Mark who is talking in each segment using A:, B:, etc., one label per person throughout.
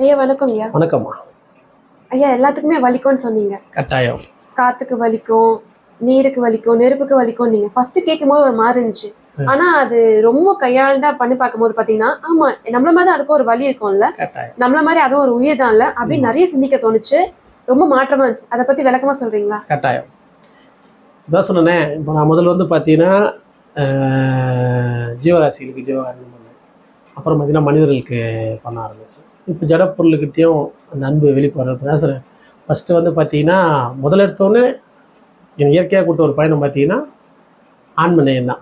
A: ஐயா வணக்கம் ஐயா.
B: வணக்கம்மா.
A: ஐயா எல்லாத்துக்குமே வலிக்கும்னு சொன்னீங்க.
B: கட்டாயம்.
A: காத்துக்கு வலிக்கும் நீருக்கு வலிக்கும் நெருப்புக்கு வலிக்கும் நீங்க ஃபர்ஸ்ட் கேட்கும் போது ஒரு மாதிரி இருந்துச்சு. ஆனா அது ரொம்ப கையாண்டா பண்ணி பார்க்கும்போது பாத்தீங்கன்னா ஆமா நம்மள மாதிரி அதுக்கு ஒரு வலி இருக்கும்ல. நம்மள மாதிரி அதுவும் ஒரு உயிர் தான்ல. அப்படின்னு நிறைய சிந்திக்க தோணுச்சு. ரொம்ப மாற்றமா இருந்துச்சு. அதை பத்தி விளக்கமா சொல்றீங்களா?
B: கட்டாயம். இதான் சொன்னேனே இப்போ நான் முதல்ல வந்து பார்த்தீங்கன்னா ஜீவராசிகளுக்கு ஜீவகாரணம் பண்ணேன். அப்புறம் பார்த்தீங்கன்னா மனிதர்களுக்கு பண்ண ஆரம்பிச்சேன். இப்போ ஜட பொருளுக்கிட்டேயும் அந்த அன்பு வெளிப்படுறது பேசுகிறேன் ஃபஸ்ட்டு வந்து பார்த்தீங்கன்னா முதல்ல எடுத்தோடனே எனக்கு இயற்கையாக கொடுத்த ஒரு பயணம் பார்த்தீங்கன்னா ஆண்மநேயம் தான்.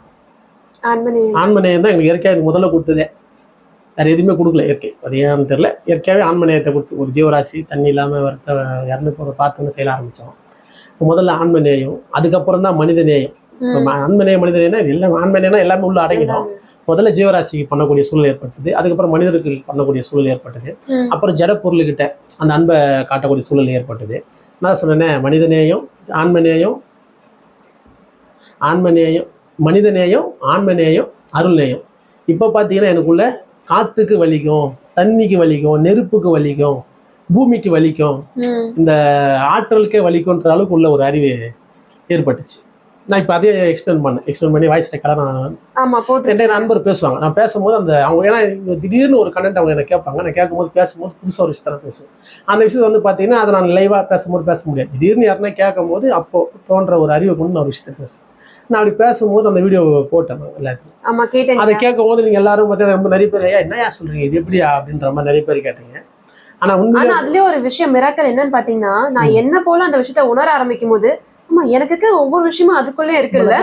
B: ஆண்மநேயம். தான் எங்களுக்கு இயற்கையாக எனக்கு முதல்ல கொடுத்ததே. வேறு எதுவுமே கொடுக்கல இயற்கை. அது ஏன்னு தெரில இயற்கையாகவே ஆண்மநேயத்தை கொடுத்து ஒரு ஜீவராசி தண்ணி இல்லாமல் வரத்த இறந்து போகிற பார்த்துன்னு செய்ய ஆரம்பித்தோம் முதல்ல ஆண்மநேயம் அதுக்கப்புறம் தான் மனித நேயம் இப்போ ம- ஆண்மநேய மனித நேயம்னா எல்லாம் ஆண்மநேயம்னா எல்லாமே உள்ள அடங்கிடும் முதல்ல ஜீவராசிக்கு பண்ணக்கூடிய சூழல் ஏற்பட்டது. அதுக்கப்புறம் மனிதருக்கு பண்ணக்கூடிய சூழல் ஏற்பட்டது. அப்புறம் ஜட பொருள்கிட்ட அந்த அன்பை காட்டக்கூடிய சூழல் ஏற்பட்டது. நான் சொன்னேனே மனிதநேயம் ஆண்மநேயம் ஆண்மநேயம் மனிதநேயம் ஆண்மநேயம் அருள்நேயம். இப்போ பார்த்தீங்கன்னா எனக்குள்ள காத்துக்கு வலிக்கும் தண்ணிக்கு வலிக்கும் நெருப்புக்கு வலிக்கும் பூமிக்கு வலிக்கும். இந்த ஆற்றலுக்கே வலிக்குன்ற அளவுக்கு உள்ள ஒரு அறிவு ஏற்பட்டுச்சு. நான் இப்போ அதே எக்ஸ்பிளைன் பண்ணேன். எக்ஸ்பிளைன் பண்ணி வாய்ஸ் ரெக்கார்டாக நான்
A: ஆமா போட்டு
B: ரெண்டே நண்பர் பேசுவாங்க. நான் பேசும்போது அந்த அவங்க ஏன்னா திடீர்னு ஒரு கண்டென்ட் அவங்க எனக்கு கேட்பாங்க நான் கேட்கும்போது பேசும்போது புதுசாக ஒரு விஷயத்தை பேசுவேன். அந்த விஷயத்தை வந்து பார்த்தீங்கன்னா அதை நான் லைவாக பேசும்போது பேச முடியாது. திடீர்னு யாருன்னா கேட்கும்போது அப்போ தோன்ற ஒரு அறிவை கொண்டு நான் ஒரு விஷயத்தை பேசுவேன். நான் அப்படி பேசும்போது அந்த வீடியோ போட்டேன் எல்லாத்தையும். அதை கேட்கும் போது நீங்கள் எல்லாரும் பார்த்தீங்கன்னா ரொம்ப நிறைய பேர் ஐயா என்னையா சொல்றீங்க? இது எப்படியா? அப்படின்ற மாதிரி நிறைய பேர் கேட்டீங்க. ஆனால்
A: ஆனா அதுலயே ஒரு விஷயம் மிராக்கல் என்னன்னு பாத்தீங்கன்னா நான் என்ன போல அந்த விஷயத்த உணர ஆரம்பிக்கும் போது ஆமா எனக்கு இருக்கிற ஒவ்வொரு விஷயமும் அதுக்குள்ளே இருக்குல்ல?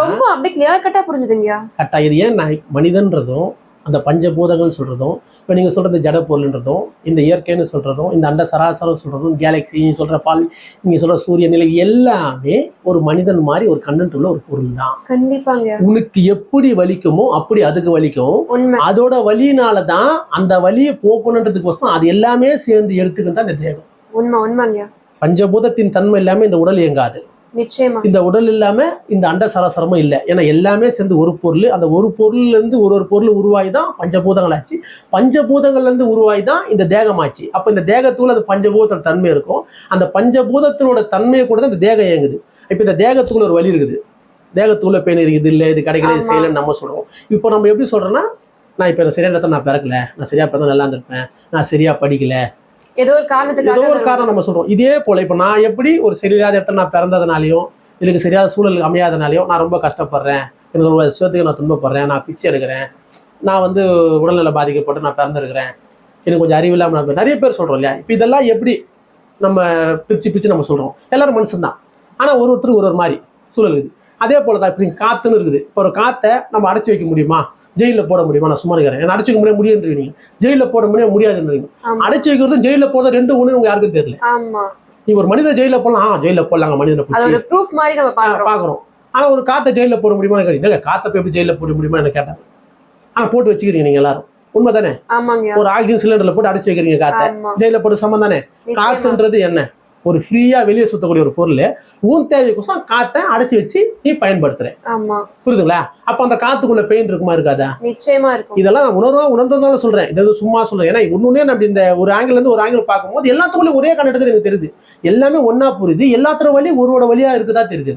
A: ரொம்ப அப்படியே கிளியர் கட்டா புரிஞ்சுதுங்கய்யா.
B: கரெக்டா இது ஏன் நான் மனிதன்றதும் அந்த பஞ்சபூதங்கள் சொல்றதும் இப்போ நீங்க சொல்றது ஜட பொருள்ன்றதும் இந்த இயற்கைன்னு சொல்றதும் இந்த அண்ட சராசரம் சொல்றதும் கேலக்ஸி நீங்க சொல்ற பால் நீங்க சொல்ற சூரிய நிலை எல்லாமே ஒரு மனிதன் மாதிரி ஒரு கண்டென்ட் உள்ள ஒரு பொருள் தான்.
A: கண்டிப்பாங்க.
B: உனக்கு எப்படி வலிக்குமோ அப்படி அதுக்கு வலிக்கும். அதோட வலியினால தான் அந்த வலியை போக்கணுன்றதுக்கோசரம் அது எல்லாமே சேர்ந்து எடுத்துக்கிட்டு தான் இந்த தேகம்.
A: உண்மை உண்மைங்கய்யா.
B: பஞ்சபூதத்தின் தன்மை இல்லாம இந்த உடல் இயங்காது.
A: நிச்சயமா.
B: இந்த உடல் இல்லாம இந்த அண்ட சராசரமும் இல்லை. ஏன்னா எல்லாமே சேர்ந்து ஒரு பொருள். அந்த ஒரு பொருள்ல இருந்து ஒரு ஒரு பொருள் உருவாகி தான் பஞ்சபூதங்கள் ஆச்சு பஞ்சபூதங்கள்ல இருந்து உருவாகி தான் இந்த தேகம் ஆச்சு அப்ப இந்த தேகத்துல அந்த பஞ்சபூதத்தோட தன்மை இருக்கும். அந்த பஞ்சபூதத்தினோட தன்மையை கூட தான் இந்த தேகம் இயங்குது. இப்ப இந்த தேகத்துக்குள்ள ஒரு வலி இருக்குது. தேகத்துக்குள்ள பெயின் இருக்குது இல்லை இது கிடைக்கல இது. செய்யலைன்னு நம்ம சொல்றோம். இப்போ நம்ம எப்படி சொல்றோம்னா நான் இப்போ சரியான இடத்துல நான் பிறக்கல. நான் சரியா பிறந்தா நல்லா இருந்திருப்பேன். நான் சரியா படிக்கல.
A: ஏதோ ஒரு காரணத்துக்காக
B: ஏதோ ஒரு காரணம் நம்ம சொல்றோம். இதே போல இப்போ நான் எப்படி ஒரு சரியாத இடத்துல நான் பிறந்ததுனாலையும் எனக்கு சரியாத சூழல் அமையாதனாலையும் நான் ரொம்ப கஷ்டப்படுறேன். எனக்கு ஒரு சுயத்துக்கு நான் துன்பப்படுறேன் நான் பிச்சை எடுக்கிறேன். நான் வந்து உடல்நல பாதிக்கப்பட்டு நான் பிறந்திருக்கிறேன். எனக்கு கொஞ்சம் அறிவு இல்லாமல் நான் நிறைய பேர் சொல்றோம் இல்லையா? இப்போ இதெல்லாம் எப்படி நம்ம பிரிச்சு பிரிச்சு நம்ம சொல்றோம்? எல்லாரும் மனுஷன்தான். ஆனா ஒரு ஒருத்தருக்கு ஒரு ஒரு மாதிரி சூழல் இருக்குது. அதே போல தான் இப்போ காத்துன்னு இருக்குது. இப்போ ஒரு காத்தை நம்ம அடைச்சி வைக்க முடியுமா? ஜெயிலில் போட முடியுமா? நான் சும்மா இருக்கிறேன் அடைச்சி வைக்க முடியாது முடியுன்றீங்க ஜெயிலில் போட முடியாது முடியாதுன்றீங்க. அடைச்சி வைக்கிறதும் ஜெயிலில் போடுறது ரெண்டு ஒன்று உங்க யாருக்கும் தெரியல. நீ ஒரு மனித ஜெயில போடலாம். ஆ ஜெயில போடலாங்க மனிதனை
A: ப்ரூஃப் மாதிரி நம்ம பாக்குறோம்
B: பாக்குறோம் ஆனா ஒரு காத்தை ஜெயில போட முடியுமா கேட்டீங்க காத்தை போய் எப்படி ஜெயில போட முடியுமா என்ன கேட்டாங்க. ஆனா போட்டு வச்சுக்கிறீங்க நீங்க எல்லாரும். உண்மை தானே
A: ஆமாங்கய்யா.
B: ஒரு ஆக்சிஜன் சிலிண்டர்ல போட்டு அடைச்சு வைக்கிறீங்க காத்தை.
A: ஆமா.
B: ஜெயில போட்டு சமம் தானே காத்துன்றது என்ன? ஒரு ஃப்ரீயா வெளியே சுத்தக்கூடிய ஒரு பொருள் உன் தேவைக்கோசம் காத்தை அடைச்சு வச்சு நீ பயன்படுத்துற.
A: ஆமா.
B: புரியுதுங்களா? அப்ப அந்த காத்துக்குள்ள பெயின் இருக்குமா இருக்காதா?
A: நிச்சயமா இருக்கும்.
B: இதெல்லாம் நான் உணர்வா உணர்ந்ததால சொல்றேன். இது சும்மா சொல்றேன். ஏன்னா நான் அப்படி இந்த ஒரு ஆங்கிள் இருந்து ஒரு ஆங்கிள் பார்க்கும்போது எல்லாத்துக்குள்ள ஒரே கண்ணெடுத்து எனக்கு தெரியுது. எல்லாமே ஒண்ணா புரியுது. எல்லாத்தோட வழி ஒருவோட வழியா இருக்குதா தெரியுது.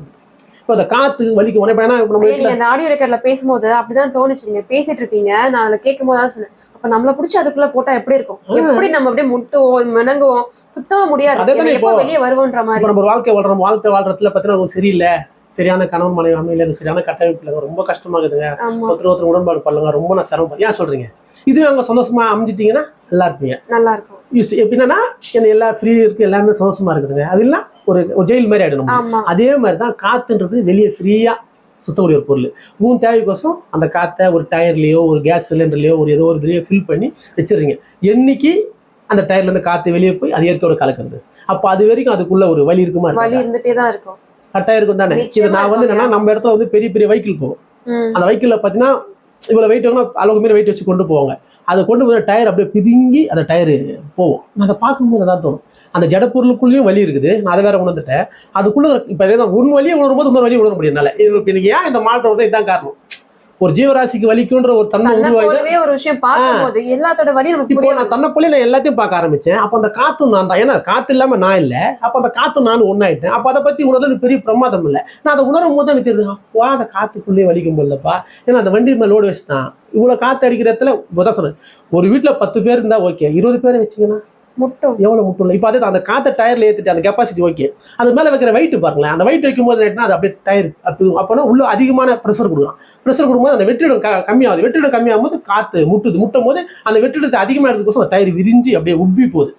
B: இப்போ அந்த காத்து வலிக்கு உடனே ஏன்னா நம்ம
A: அந்த ஆடியோ ரெக்கார்ட்ல பேசும்போது அப்படிதான் தோணுச்சுங்க பேசிட்டு இருப்பீங்க. நான் அதுல கேட்கும் போது தான் சொன்னேன். அப்ப நம்மள புடிச்சு அதுக்குள்ள போட்டா எப்படி இருக்கும். எப்படி நம்ம அப்படியே முட்டுவோம் மினங்குவோம் சுத்தமா முடியாது. எப்போ வெளியே வருவோன்ற மாதிரி.
B: நம்ம வாழ்க்கை வாழ்றோம். வாழ்க்கை வாழ்றதுல பார்த்தீங்கன்னா சரியில்லை. சரியான கணவன் மனைவி அமையல சரியான கட்டமைப்பு இல்லைங்க ரொம்ப கஷ்டமாகுதுங்க. ஒருத்தர் ஒருத்தர் உடன்பாடு பண்ணலங்க ரொம்ப நான் சிரமம் ஏன் சொல்றீங்க? இதுவே அவங்க சந்தோஷமா அமைஞ்சிட்டீங்கன்னா நல்லா இருப்பீங்க
A: நல்லா இருக்கும்
B: யூஸ் எப்படின்னா என்ன எல்லா ஃப்ரீ இருக்கு எல்லாமே சந்தோஷமா இருக்குதுங்க. அது இல்ல ஒரு ஜெயில் மாதிரி.
A: ஆமா.
B: அதே மாதிரி தான் காத்துன்றது வெளியே ஃப்ரீயா சுத்தக்கூடிய ஒரு பொருள். உன் தேவைக்கோசம் அந்த காத்தை ஒரு டயர்லயோ ஒரு கேஸ் சிலிண்டர்லயோ ஒரு ஏதோ ஒரு இதுலயோ ஃபில் பண்ணி வச்சிடுறீங்க. என்னைக்கு அந்த டயர்ல இருந்து காத்து வெளியே போய் அது இயற்கையோட கலக்குறது. அப்போ அது வரைக்கும் அதுக்குள்ள ஒரு வலி இருக்குமா இருக்கா?
A: இருந்துட்டே தான் இருக்கும்.
B: கட்டாயம் இருக்கும் தானே? இது நான் வந்து என்னன்னா நம்ம இடத்துல வந்து பெரிய பெரிய வெஹிக்கிள் போகும். அந்த வெஹிக்கிள்ல பார்த்தீங்கன்னா இவ்வளோ வெயிட் வாங்கினா அளவுக்கு மீறி வெயிட் வச்சு கொண்டு போவாங்க. அதை கொண்டு போய் டயர் அப்படியே பிதுங்கி அந்த டயர் போகும். நான் அதை பார்க்கும்போது தான் தோணும். அந்த ஜடப்பொருளுக்குள்ளேயும் வலி இருக்குது. நான் அதை வேற உணர்ந்துட்டேன் அதுக்குள்ள இப்போ உன் வழியை உணரும் போது இன்னொரு வழியை உணர முடியும் என்னால. இப்போ எனக்கு ஏன் இந்த மாற்றம் வருது இதுதான் காரணம்? ஒரு ஜீவராசிக்கு வலிக்குன்ற ஒரு தன்மை
A: தன்னை
B: உருவாகி
A: ஒரு விஷயம் பார்க்கும்போது எல்லாத்தோட வழியும் நமக்கு
B: இப்போ நான் தன்னை போல நான் எல்லாத்தையும் பார்க்க ஆரம்பிச்சேன். அப்ப அந்த காத்தும் நான் தான். ஏன்னா காத்து இல்லாம நான் இல்ல. அப்ப அந்த காத்தும் நானும் ஒன்னாயிட்டேன் அப்ப அதை பத்தி எனக்கு பெரிய பிரமாதம் இல்ல. நான் அதை உணரும் போது தான் தெரியுது வா அந்த காத்துக்குள்ளேயே வலிக்கும் போதுலப்பா ஏன்னா அந்த வண்டி மேல லோடு வச்சுட்டான். இவ்வளவு காத்து அடிக்கிற இடத்துல சொல்றேன் ஒரு வீட்டுல பத்து பேர் இருந்தா ஓகே இருபது பேரை வச்சீங்கன்னா
A: முட்டும்.
B: எவ்வளோ முட்டும் இப்போ அதே அந்த காற்றை டயரில் ஏற்றிட்டு அந்த கெப்பாசிட்டி ஓகே அது மேலே வைக்கிற வெயிட் பாருங்களேன் அந்த வெயிட் வைக்கும்போது என்ன அது அப்படியே டயர் அப்படி அப்போனா உள்ள அதிகமான ப்ரெஷர் கொடுக்கலாம். ப்ரெஷர் கொடுக்கும்போது அந்த வெற்றிடம் க கம்மியாகுது. வெற்றிடம் கம்மியாகும் போது காற்று முட்டுது. முட்டும் போது அந்த வெற்றிடத்தை அதிகமாக இருக்கிறதுக்கோசம் அந்த டயர் விரிஞ்சு அப்படியே உப்பி போகுது.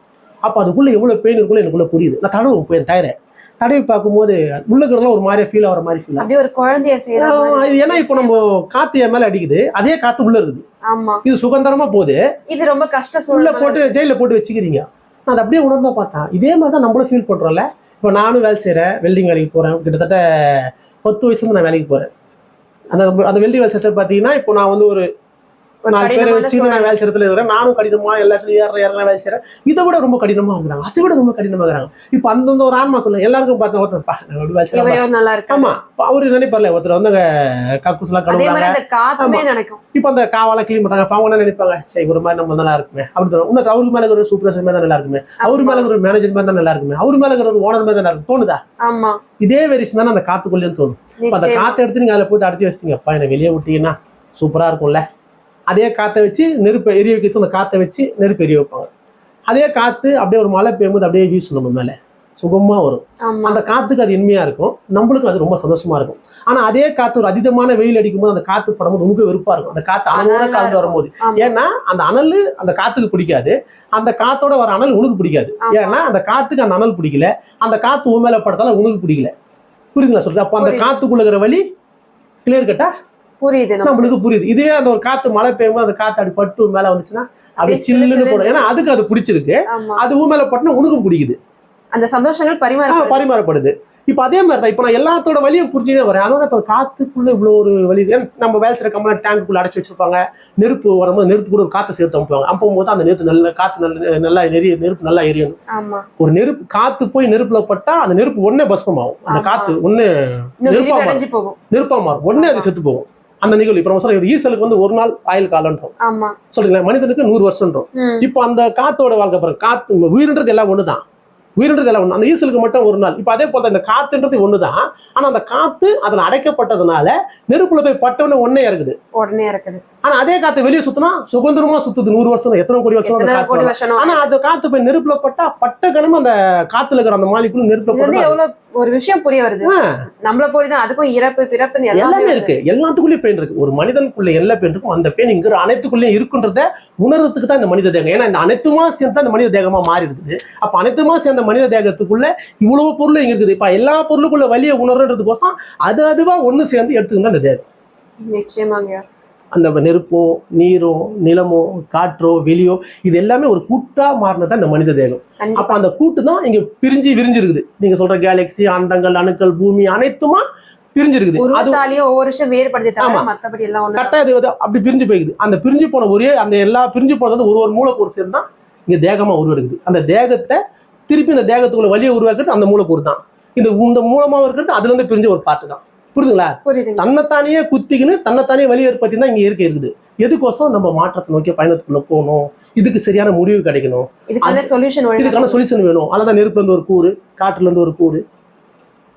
B: அப்போ அதுக்குள்ளே எவ்வளோ பெயின் இருக்குள்ளே எனக்குள்ளே புரியுது. நான் தடவும் போய் டயரை தடவி பார்க்கும்போது உள்ள இருக்கிறதுலாம் ஒரு மாதிரியா ஃபீல் ஆகிற மாதிரி ஃபீல்
A: அப்படியே ஒரு குழந்தைய செய்யற மாதிரி
B: ஆகும் இது ஏன்னா இப்போ நம்ம காற்று என் மேலே அடிக்குது அதே காற்று உள்ள இருக்குது.
A: ஆமா.
B: இது சுதந்திரமா போகுது.
A: இது ரொம்ப கஷ்ட
B: உள்ள போட்டு ஜெயில போட்டு வச்சுக்கிறீங்க. நான் அதை அப்படியே உணர்ந்தா பார்த்தேன் இதே மாதிரி தான் நம்மளும் ஃபீல் பண்றோம்ல. இப்போ நானும் வேலை செய்கிறேன் வெல்டிங் வேலைக்கு போறேன். கிட்டத்தட்ட பத்து வயசுல நான் வேலைக்கு போறேன். அந்த அந்த வெல்டிங் வேலை செட்டப் பார்த்தீங்கன்னா இப்போ நான் வந்து ஒரு நாலு பேரை வச்சு நான் வேலை செய்யறதுல இருக்கிறேன் நானும் கடினமா எல்லாத்துலையும் ஏற ஏற வேலை செய்றேன். இதை விட ரொம்ப கடினமா இருக்கிறாங்க அதை விட ரொம்ப கடினமா இருக்கிறாங்க இப்போ அந்தந்த ஒரு ஆன்மா சொல்ல எல்லாருக்கும் பார்த்தா ஒருத்தர் நான் வேலை செய்யறேன்
A: ஒரு நல்லா இருக்கு
B: ஆமா. அவரு நினைப்பார்ல ஒருத்தர் வந்து கக்கூஸ்லாம்
A: அதே
B: கழுவுறாங்க. இப்போ அந்த காவெல்லாம் கிளீன் பண்றாங்க. அவங்க என்ன நினைப்பாங்க? சரி ஒரு மாதிரி நம்ம நல்லா இருக்குமே. அப்படி தோணும் இன்னும் அவருக்கு மேல ஒரு சூப்பர்வைசர் மாதிரி தான் நல்லா இருக்குமே. அவரு மேல ஒரு மேனேஜர் மாதிரி தான் நல்லா இருக்குமே. அவரு மேல இருக்கிற ஒரு ஓனர் மாதிரி தான் நல்லா இருக்கும். தோணுதா?
A: ஆமா.
B: இதே வெரிசன் தானே அந்த காத்துக்குள்ளேயும் தோணும். அந்த காத்தை எடுத்து நீங்க அதில் போட்டு அடைச்சி வச்சிட்டீங்க. அப்பா என்னை வெளியே விட்டீங்கன்னா சூப்பரா இருக்கும்ல. அதே காத்தை வச்சு நெருப்பை எரிய வைக்கிறது அந்த காத்தை வச்சு நெருப்பு எரிய வைப்பாங்க. அதே காத்து அப்படியே ஒரு மழை பெய்யும்போது அப்படியே வீசும் நம்ம மேல. சுகமா வரும். அந்த காத்துக்கு அது இனிமையா இருக்கும். நம்மளுக்கும் அது ரொம்ப சந்தோஷமா இருக்கும். ஆனா அதே காத்து ஒரு அதீதமான வெயில் அடிக்கும்போது அந்த காத்து படும்போது ரொம்ப வெறுப்பா இருக்கும். அந்த காத்து அனலோட
A: இருக்கும்.
B: வரும்போது. ஏன்னா அந்த அனல் அந்த காத்துக்கு பிடிக்காது. அந்த காத்தோட வர அனல் உனக்கு பிடிக்காது. ஏன்னா அந்த காத்துக்கு அந்த அனல் பிடிக்கல. அந்த காத்து உன் மேல படுத்தாலும் உனக்கு பிடிக்கல. புரியுதுங்களா சொல்றது? அப்ப அந்த இருக்கிற வலி கிளியர் கட்டா
A: புரியுது நம்ம
B: நம்மளுக்கு புரியுது. இதே அந்த ஒரு காத்து மழை பெய்யும்போது அந்த காத்து அப்படி பட்டு மேல வந்துச்சுன்னா அப்படி சில்லுன்னு போடும். ஏன்னா அதுக்கு அது பிடிச்சிருக்கு. அது மேல பட்டுனா உனக்கும் பிடிக்குது.
A: அந்த சந்தோஷங்கள்
B: ஆ,
A: பரிமாறப்படுது.
B: இப்போ அதே மாதிரி தான் இப்போ நான் எல்லாத்தோட வலியும் புரிஞ்சுனே வரேன். அதனால இப்போ காத்துக்குள்ள இவ்வளோ ஒரு. ஏன்னா நம்ம வேலை செய்கிற கம்பெனி டேங்குக்குள்ள அடைச்சி வச்சிருப்பாங்க. நெருப்பு வரும்போது நெருப்பு கூட ஒரு காற்று சேர்த்து அனுப்புவாங்க. அனுப்பும்போது அந்த நெருப்பு நல்ல காற்று நல்ல நல்லா எரிய நெருப்பு நல்லா எரியணும்.
A: ஆமா.
B: ஒரு நெருப்பு காத்து போய் நெருப்புல பட்டா அந்த நெருப்பு ஒன்னே பஸ்பமாகும் அந்த
A: ஆமா.
B: காத்து ஒண்ணு
A: இன்னும்
B: நெருப்பா
A: விரிவு
B: மாறும்.
A: அடைஞ்சு போகும்.
B: நெருப்பா மாறும். ஒன்னே அது செத்து போகும். அந்த நிகழ்வு. இப்போ நம்ம ஈசலுக்கு வந்து ஒரு நாள் ஆயுள் காலன்றோம்.
A: ஆமா.
B: சொல்றீங்களா? மனிதனுக்கு நூறு வருஷம்ன்றோம் இப்போ அந்த காத்தோட வாழ்க்கை பாருங்க. காத்து உயிரின்றது எல்லாம் ஒண்ணுதான். உயிரின்றது எல்லாம் ஒண்ணு. அந்த ஈசலுக்கு மட்டும் ஒரு நாள். இப்போ அதே போல இந்த காத்துன்றது ஒண்ணுதான். ஆனா அந்த காத்து அதில் அடைக்கப்பட்டதுனால நெருப்புல போய் பட்டவொடனே ஒன்னே இறக்குது
A: உடனே இருக்குது
B: ஆனா அதே காத்து வெளியே சுத்தினா சுதந்திரமா சுத்துது. நூறு வருஷம் எத்தனை கோடி வருஷம் அந்த ஆனா அந்த காத்து போய் நெருப்புல பட்டா பட்ட கணம் அந்த காத்துல இருக்கிற அந்த மாலிக்குள் நெருப்புல
A: வந்து எவ்வளவு ஒரு விஷயம் புரிய வருது. நம்மள போய்தான் அதுக்கும் இறப்பு பிறப்புன்னு எல்லாமே.
B: இருக்கு. எல்லாத்துக்குள்ளயும் பெயின் இருக்கு. ஒரு மனிதனுக்குள்ள எல்லா பெயின் இருக்கும். அந்த பெயின் இங்க அனைத்துக்குள்ளேயும் இருக்குன்றத உணர்றதுக்கு தான் இந்த மனித தேகம். ஏன்னா இந்த அனைத்துமா சேர்ந்து இந்த மனித தேகமா மாறி இருக்குது அப்ப அனைத்துமா சேர்ந்த மனித தேகத்துக்குள்ள இவ்வளவு பொருள் இங்க இருக்குது. இப்ப எல்லா பொருளுக்குள்ள வலியை உணர்றதுக்கோசம் அது அதுவா ஒண்ணு சேர்ந்து எடுத்துக்கிட்டு இந்த தேகம்.
A: நிச்சயமாங்க.
B: அந்த நெருப்போ நீரோ நிலமோ காற்றோ வெளியோ இது எல்லாமே ஒரு கூட்டா மாறினது இந்த மனித தேகம். அப்ப அந்த கூட்டு தான் இங்க பிரிஞ்சு விரிஞ்சிருக்குது. நீங்க சொல்ற கேலக்ஸி அண்டங்கள் அணுக்கள் பூமி அனைத்துமா பிரிஞ்சிருக்குது. அது
A: உருவத்தாலேயே ஒவ்வொரு விஷயம் வேறுபடுத்தி
B: ஆமா.
A: மத்தபடி எல்லாம் ஒண்ணு
B: கரெக்டாக இது அப்படி பிரிஞ்சு போய்க்குது. அந்த பிரிஞ்சு போன ஒரே அந்த எல்லா பிரிஞ்சு போனது ஒரு ஒரு மூலக்கூறு சேர்ந்து தான் இங்க தேகமா உருவெடுக்குது. அந்த தேகத்தை திருப்பி இந்த தேகத்துக்குள்ள வழியை உருவாக்குறது அந்த மூலக்கூறு தான். இந்த இந்த மூலமா இருக்கிறது அதுல இருந்து பிரிஞ்ச ஒரு பாட்டு தான். புரியுதுங்களா?
A: புரியுதுங்க.
B: தன்னைத்தானே குத்திக்கின்னு தன்னைத்தானே வழி ஏற்படுத்தி தான் இங்க இயற்கை இருக்குது. எதுக்கோசம் நம்ம மாற்றத்தை நோக்கி பயணத்துக்குள்ள போகணும். இதுக்கு சரியான முடிவு கிடைக்கணும்.
A: இதுக்கான சொல்யூஷன்
B: வேணும். அதான் நெருப்புல இருந்து ஒரு கூறு காற்றுல இருந்து ஒரு கூறு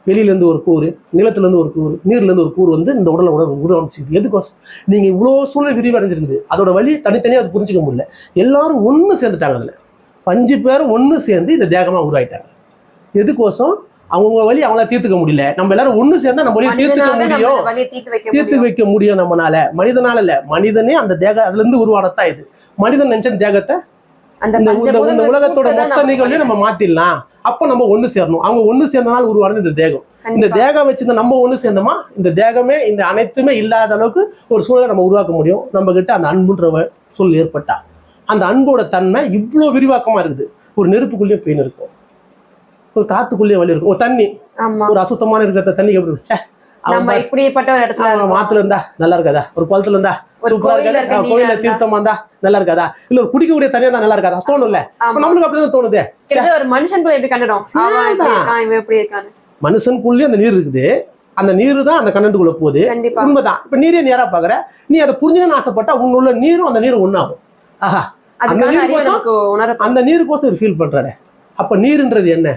B: வெளியில இருந்து ஒரு கூறு நிலத்துல இருந்து ஒரு கூறு நீர்ல இருந்து ஒரு கூறு வந்து இந்த உடலை உடல் உருவமைச்சிருக்கு எதுக்கோசம்? நீங்க இவ்வளோ சூழல் விரிவடைஞ்சிருக்குது அதோட வழி தனித்தனியா அது புரிஞ்சுக்க முடியல. எல்லாரும் ஒண்ணு சேர்ந்துட்டாங்க அதுல. பஞ்சு பேரும் ஒண்ணு சேர்ந்து இந்த தேகமா உருவாயிட்டாங்க எதுக்கோசம்? அவங்க வழி அவங்கள தீர்த்துக்க முடியல. நம்ம எல்லாரும் ஒண்ணு சேர்ந்தா நம்ம வழியை தீர்த்துக்க முடியும்.
A: தீர்த்து வைக்க முடியும்.
B: நம்மனால. மனிதனால இல்ல. மனிதனே அந்த தேக அதுல இருந்து உருவானதான் இது. மனிதன் நினைச்ச தேகத்தை
A: அந்த
B: இந்த உலகத்தோட மொத்த நிகழ்வையும் நம்ம மாத்திடலாம். அப்ப நம்ம ஒண்ணு சேரணும். அவங்க ஒண்ணு சேர்ந்தனால உருவானது இந்த தேகம். இந்த. தேகம் வச்சிருந்த நம்ம ஒண்ணு சேர்ந்தோமா? இந்த தேகமே இந்த அனைத்துமே இல்லாத அளவுக்கு ஒரு சூழலை நம்ம உருவாக்க முடியும். நம்ம கிட்ட அந்த அன்புன்ற சொல் ஏற்பட்டா. அந்த அன்போட தன்மை இவ்வளோ விரிவாக்கமா இருக்குது. ஒரு நெருப்புக்குள்ளேயும் பெயின் இருக்கும். ஒரு காத்துக்குள்ளேயும் வலி இருக்கும். ஒரு தண்ணி. ஒரு அசுத்தமான இருக்கிற தண்ணி எப்படி அவன்
A: நம்ம இப்படிப்பட்ட ஒரு இடத்துல.
B: மாத்துல இருந்தா நல்லா இருக்காதா? ஒரு குளத்துல இருந்தா
A: இருந்தா.
B: தீர்த்தமா இருந்தா நல்லா இருக்காதா? இல்ல ஒரு குடிக்கக்கூடிய தனியா தான் நல்லா இருக்காதா? தோணும்ல. நம்மளுக்கு அப்படிதான் தோணுது?
A: ஒரு மனுஷனுக்குள்ள எப்படி கண்டுடும்
B: மனுஷனுக்குள்ளேயும் அந்த நீர் இருக்குது. அந்த நீர் தான் அந்த கண்ணண்டுக்குள்ள போகுது. உண்மைதான். இப்ப நீரே நேரா பாக்குற? நீ அதை புரிஞ்சுக்கணும்னு ஆசைப்பட்டா உன்னுள்ள நீரும் அந்த நீரும் ஒண்ணாகும். ஆஹா.
A: அதுக்கான
B: நீர் கோசம் அந்த நீருக்கோசம் ஃபீல் பண்றாரு. அப்ப நீருன்றது என்ன?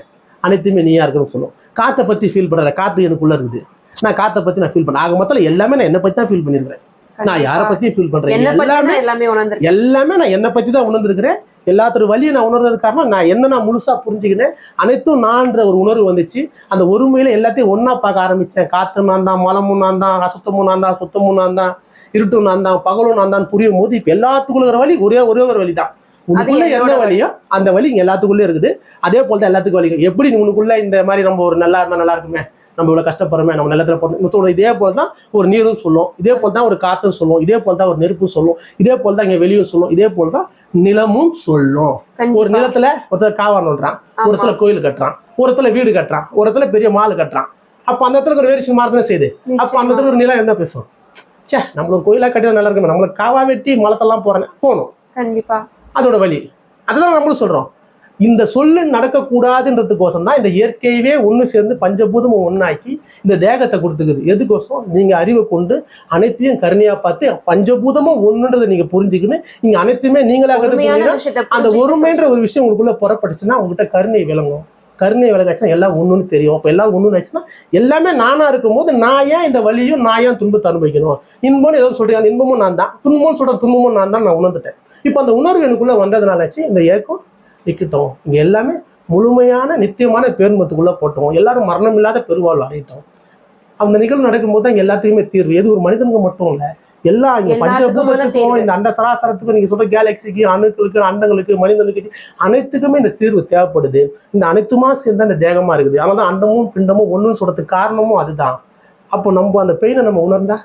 B: அனைத்துமே நீயா இருக்கணும்னு சொல்லும். காத்தை பத்தி ஃபீல் பண்ற காத்து எனக்குள்ள இருக்குது. நான் காத்தை பத்தி நான் ஃபீல் பண்ணேன் ஆக மொத்தம் எல்லாமே நான் என்னை பத்தி தான் ஃபீல் பண்ணிருக்கிறேன் நான் யாரை பத்தியும் ஃபீல்
A: பத்தி
B: எல்லாமே
A: எல்லாமே
B: எல்லாமே நான் என்னை பத்தி தான் உணர்ந்திருக்கிறேன். எல்லாத்தோட வழியை நான் உணர்றது காரணம் நான் என்ன நான் முழுசா புரிஞ்சுக்கினேன் அனைத்தும் நான்ற ஒரு உணர்வு வந்துச்சு. அந்த ஒருமையில எல்லாத்தையும் ஒண்ணா பார்க்க ஆரம்பிச்சேன். காத்து நான் தான் மலமும் நான் தான் அசுத்தமும் நான் தான் சுத்தமும் நான் தான் இருட்டும் நான் தான் பகலும் நான் தான் புரியும் போது இப்ப எல்லாத்துக்குள்ள வழி ஒரே ஒரே ஒரு வழி தான் உனக்குள்ள
A: என்னோட
B: என்ன
A: வழி.
B: வழியோ அந்த வழி இங்க எல்லாத்துக்குள்ளே இருக்குது. அதே போல தான் எல்லாத்துக்கும் வழி எப்படி உனக்குள்ள இந்த மாதிரி நம்ம ஒரு நல்லா இருந்தா நல்லா இருக்குமே? நம்ம இவ்வளவு கஷ்டப்படுறோமே நம்ம நிலத்துல போறோம் இதே போல தான் ஒரு நீரும் சொல்லும். இதே போல தான் ஒரு காத்தும் சொல்லும். இதே போல தான் ஒரு நெருப்பு சொல்லும். இதே போல தான் இங்க வெளியும் சொல்லும். இதே போல தான் நிலமும் சொல்லும். ஒரு நிலத்துல ஒருத்தர் காவான் நோண்டுறான் ஒரு
A: ஆமா.
B: இடத்துல கோயில் கட்டுறான். ஒரு இடத்துல வீடு கட்டுறான். ஒரு இடத்துல பெரிய மால் கட்டுறான். அப்ப அந்த இடத்துல ஒரு வேறு மாறு தானே செய்யுது? அப்ப அந்த. இடத்துல ஒரு நிலம் என்ன பேசும்? ச்சே நம்மளுக்கு ஒரு கோயிலா கட்டினா நல்லா இருக்குமே. நம்மளுக்கு காவா வெட்டி மலத்தெல்லாம் போறேன். போகணும்.
A: கண்டிப்பா.
B: அதோட வழி. அதுதான் நம்மளும் சொல்றோம். இந்த சொல்லு நடக்கக்கூடாதுன்றதுக்கோசம் தான் இந்த இயற்கையவே ஒன்று சேர்ந்து பஞ்சபூதமும் ஒண்ணாக்கி இந்த தேகத்தை கொடுத்துக்குது. எதுக்கோசம்? நீங்க அறிவை கொண்டு அனைத்தையும் கருணையா பார்த்து பஞ்சபூதமும் ஒண்ணுன்றதை நீங்க புரிஞ்சுக்கின்னு நீங்க அனைத்துமே நீங்களா
A: உண்மையான விஷயத்தை
B: அந்த ஒருமைன்ற ஒரு விஷயம் உங்களுக்குள்ள புறப்பட்டுச்சுன்னா உங்ககிட்ட கருணை விளங்கும். கருணை விலகாச்சுன்னா எல்லாம் ஒன்றுன்னு தெரியும். அப்போ எல்லாம் ஒன்றுன்னு ஆச்சுன்னா எல்லாமே நானா இருக்கும்போது நான் ஏன் இந்த வழியும் நான் ஏன் துன்பத்தை அனுபவிக்கணும்? இன்பம்னு ஏதோ சொல்கிறேன் அந்த இன்பமும் நான் தான். துன்பம்னு சொல்கிற துன்பமும் நான் தான் நான் உணர்ந்துட்டேன். இப்போ அந்த உணர்வு எனக்குள்ளே வந்ததுனாலாச்சு இந்த ஏக்கம் நிற்கட்டும் இங்கே எல்லாமே முழுமையான நித்தியமான பேருமத்துக்குள்ளே போட்டோம். எல்லாரும் மரணம் இல்லாத பெருவாழ்வு அடையட்டும். அந்த நிகழ்வு நடக்கும்போது தான் எல்லாத்துக்குமே தீர்வு. எது ஒரு மனிதனுக்கு மட்டும் இல்லை எல்லா இங்க பஞ்சபூதத்துக்கும். இந்த அண்ட சராசரத்துக்கும் நீங்க சொல்ற கேலக்சிக்கு அணுக்களுக்கு அண்டங்களுக்கு மனிதனுக்கு அனைத்துக்குமே இந்த தீர்வு தேவைப்படுது. இந்த அனைத்துமா சேர்ந்து அந்த தேகமா இருக்குது. அதனால தான் அண்டமும் பிண்டமும் ஒண்ணுன்னு சொல்றதுக்கு காரணமும் அதுதான். அப்போ நம்ம அந்த பெயினை நம்ம உணர்ந்தா?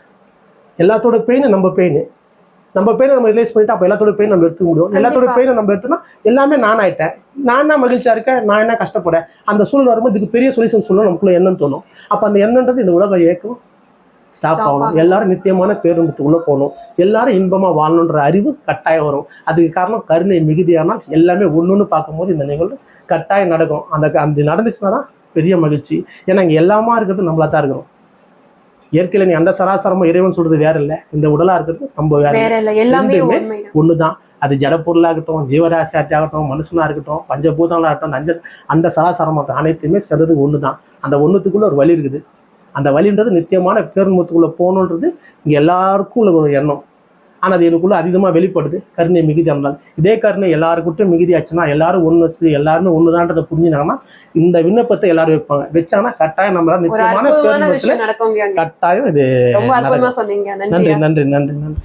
B: எல்லாத்தோட பெயின் நம்ம பெயின் நம்ம பெயினை நம்ம ரிலைஸ் பண்ணிட்டு அப்போ எல்லாத்தோட பெயின் நம்ம எடுத்துக்க முடியும். எல்லாத்தோட. பெயினை நம்ம எடுத்தோம்னா எல்லாமே நான் ஆயிட்டேன். நான் என்ன மகிழ்ச்சியா இருக்கேன்? நான் என்ன கஷ்டப்படுறேன்? அந்த சூழல் வரும்போது இதுக்கு பெரிய சொல்யூஷன் சொல்லணும் நமக்குள்ள என்னன்னு தோணும். அப்போ அந்த எண்ணன்றது இந்த உலக இயக்கம். ஸ்டாப் ஆகணும். எல்லாரும் நித்தியமான பேருந்துக்குள்ள போகணும். எல்லாரும் இன்பமா வாழணுன்ற அறிவு கட்டாயம் வரும். அதுக்கு காரணம் கருணை மிகுதியானால் எல்லாமே ஒண்ணுன்னு பார்க்கும்போது இந்த நிகழ்வு கட்டாயம் நடக்கும். அந்த அந்த நடந்துச்சுன்னா தான் பெரிய மகிழ்ச்சி. ஏன்னா இங்க எல்லாமா இருக்கிறது நம்மளா தான் இருக்கிறோம். இயற்கையில நீ அந்த சராசரமா இறைவன் சொல்றது வேற இல்ல. இந்த உடலா இருக்கிறது நம்ம வேற
A: எல்லாமே
B: ஒண்ணுதான். அது ஜட பொருளாகட்டும் ஜீவராசி ஆகட்டும் மனுஷனா இருக்கட்டும் பஞ்சபூதங்களாகட்டும் அந்த அந்த சராசரமாகட்டும் அனைத்துமே செல்றது ஒண்ணுதான். அந்த ஒண்ணுத்துக்குள்ள ஒரு வழி இருக்குது. அந்த வழின்றது நித்தியமான பேருமுத்துக்குள்ள போகணுன்றது இங்க எல்லாருக்கும் உள்ள ஒரு எண்ணம். ஆனா அது எனக்குள்ள அதிகமா வெளிப்படுது. கருணை மிகுதி இருந்தால் இதே கருணை எல்லாருக்கிட்டும் மிகுதி ஆச்சுன்னா எல்லாரும் ஒன்று எல்லாருமே ஒண்ணுதான்றதை புரிஞ்சுனாங்கன்னா இந்த விண்ணப்பத்தை எல்லாரும் வைப்பாங்க. வச்சாங்கன்னா கட்டாயம் நம்மளால
A: நடக்கும்
B: கட்டாயம் இது நன்றி நன்றி நன்றி நன்றி.